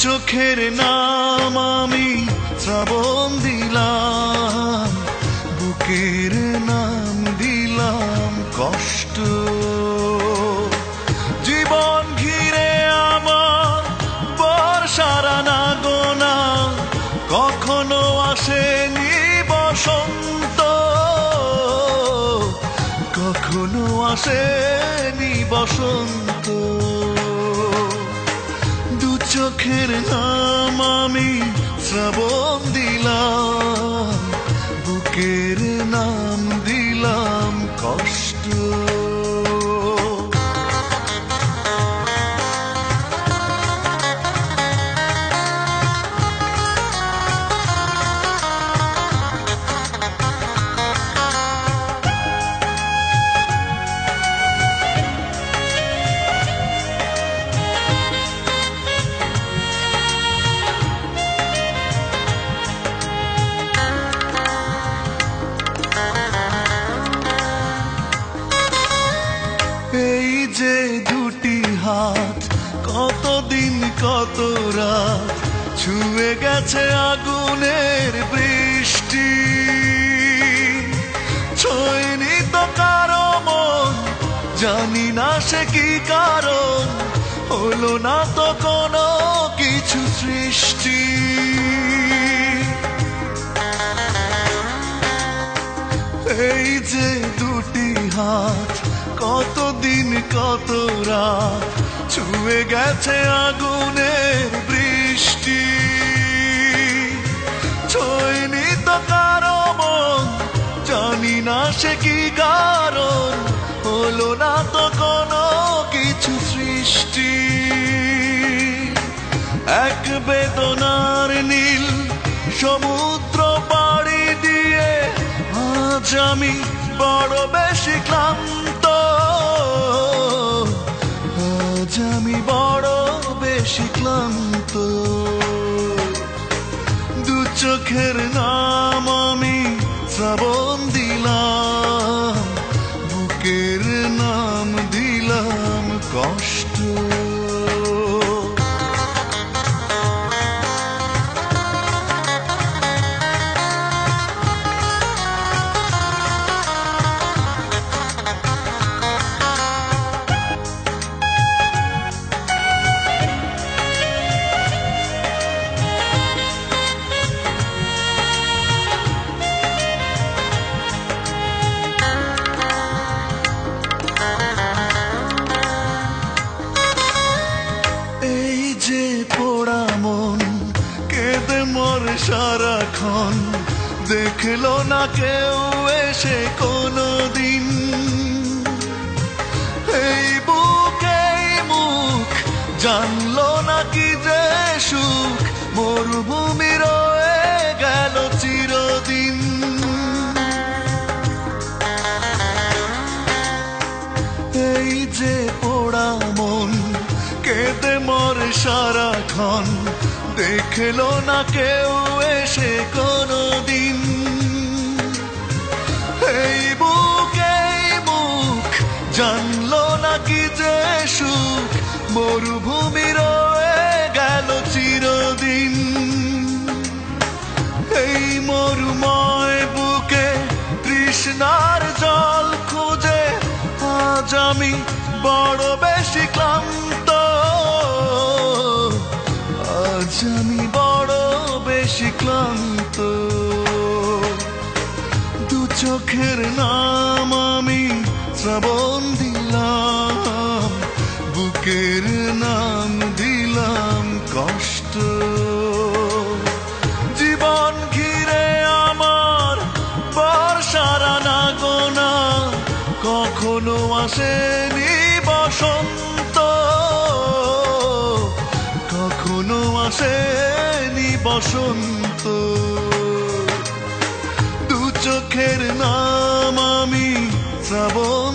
চোখের নাম আমি শ্রাবণ দিলাম, বুকের নাম দিলাম কষ্ট। জীবন ঘিরে আমার বর্ষারা না গোনা কখনো আসেনি বসন্ত। কখনো আসেনি বসন্ত। চোখের নাম আমি শ্রাবণ দিলাম বুকের কত রাত ছুঁয়ে গেছে আগুনের বৃষ্টি। ছয়নি তো কারও মন, জানি না সে কি কারণ, হলো না তো কোনো কিছু সৃষ্টি। এই যে দুটি হাত, কতদিন কত রাত ছুঁয়ে গেছে আগুনের বৃষ্টি। ছয়নি তো কারও মন জানি না সে কি কারণ, হলো না তো কোনো কিছু সৃষ্টি। এক বেদনার নীল সমুদ্র পাড়ি দিয়ে আজ আমি বড় বেশি ক্লান্ত। আজ আমি বড় বেশি ক্লান্ত। দু চোখের নাম আমি শ্রাবণ এই যে পোড়া মন কেঁদে মর সারাক্ষণ। দেখল না কেউ এসে কোনো দিন মর সারাক্ষণ দেখল না কেউ এসে কোনো দিন এই বুকে, এই মুখ জানলো না কি যে সুখ, মরুভূমি রয়ে গেল চিরদিন। এই মরুময় বুকে তৃষ্ণার জল খুঁজে, আজ আমি বড় বেশি ক্লান্ত। আজ আমি বড় বেশি ক্লান্ত। দু চোখের নাম আমি শ্রাবণ দিলাম, বুকের নাম দিলাম কষ্ট। জীবন ঘিরে আমার বর্ষারা না গোনা কখনো আসেনি বসন্ত। কখনো আসেনি বসন্ত। দু চোখের নাম আমি শ্রাবণ